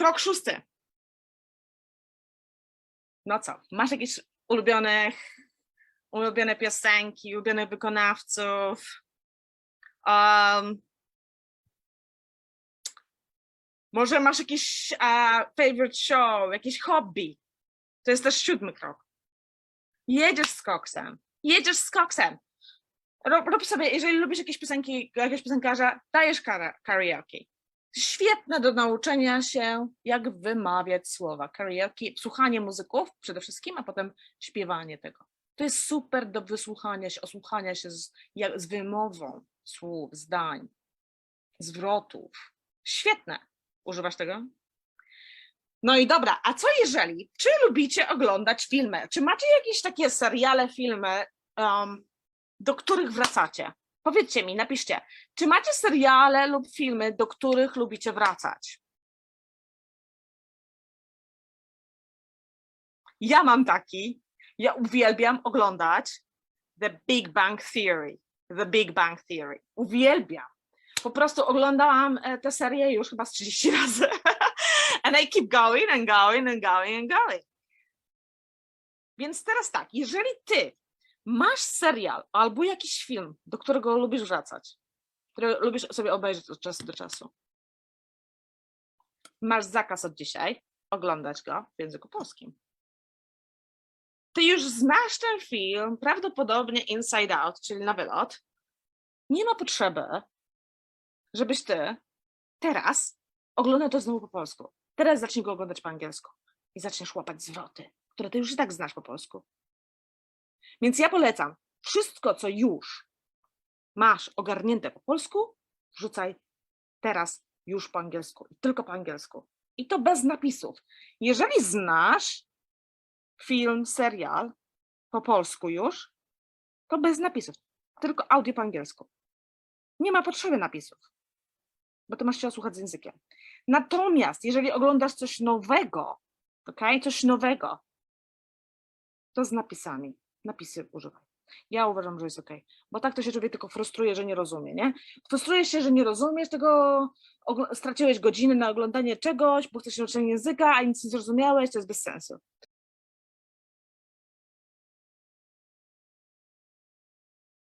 Krok szósty. No co, masz jakieś ulubione, ulubione piosenki, ulubionych wykonawców? Um, może masz jakiś uh, favorite show, jakieś hobby? To jest też siódmy krok. Jedziesz z koksem. Jedziesz z koksem. Rób, rób sobie, jeżeli lubisz jakieś piosenki, jakiegoś piosenkarza, dajesz kara- karaoke. Świetne do nauczenia się, jak wymawiać słowa. Karaoke, słuchanie muzyków przede wszystkim, a potem śpiewanie tego. To jest super do wysłuchania się, osłuchania się z, jak, z wymową słów, zdań, zwrotów. Świetne. Używasz tego? No i dobra, a co jeżeli, czy lubicie oglądać filmy? Czy macie jakieś takie seriale, filmy, um, do których wracacie? Powiedzcie mi, napiszcie, czy macie seriale lub filmy, do których lubicie wracać? Ja mam taki, ja uwielbiam oglądać The Big Bang Theory. The Big Bang Theory. Uwielbiam. Po prostu oglądałam e, tę serię już chyba z 30 razy. And I keep going and going and going and going. Więc teraz tak, jeżeli ty masz serial albo jakiś film, do którego lubisz wracać, który lubisz sobie obejrzeć od czasu do czasu, masz zakaz od dzisiaj oglądać go w języku polskim. Ty już znasz ten film, prawdopodobnie Inside Out, czyli na wylot. Nie ma potrzeby, żebyś ty teraz oglądał to znowu po polsku. Teraz zacznij go oglądać po angielsku i zaczniesz łapać zwroty, które ty już i tak znasz po polsku. Więc ja polecam wszystko, co już masz ogarnięte po polsku, wrzucaj teraz już po angielsku, tylko po angielsku. I to bez napisów. Jeżeli znasz film, serial po polsku już, to bez napisów, tylko audio po angielsku. Nie ma potrzeby napisów, bo to masz się osłuchać z językiem. Natomiast jeżeli oglądasz coś nowego, ok, coś nowego, to z napisami. Napisy używaj. Ja uważam, że jest ok, bo tak to się człowiek tylko frustruje, że nie rozumie, nie? Frustrujesz się, że nie rozumiesz tego, straciłeś godziny na oglądanie czegoś, bo chcesz się uczyć języka, a nic nie zrozumiałeś, to jest bez sensu.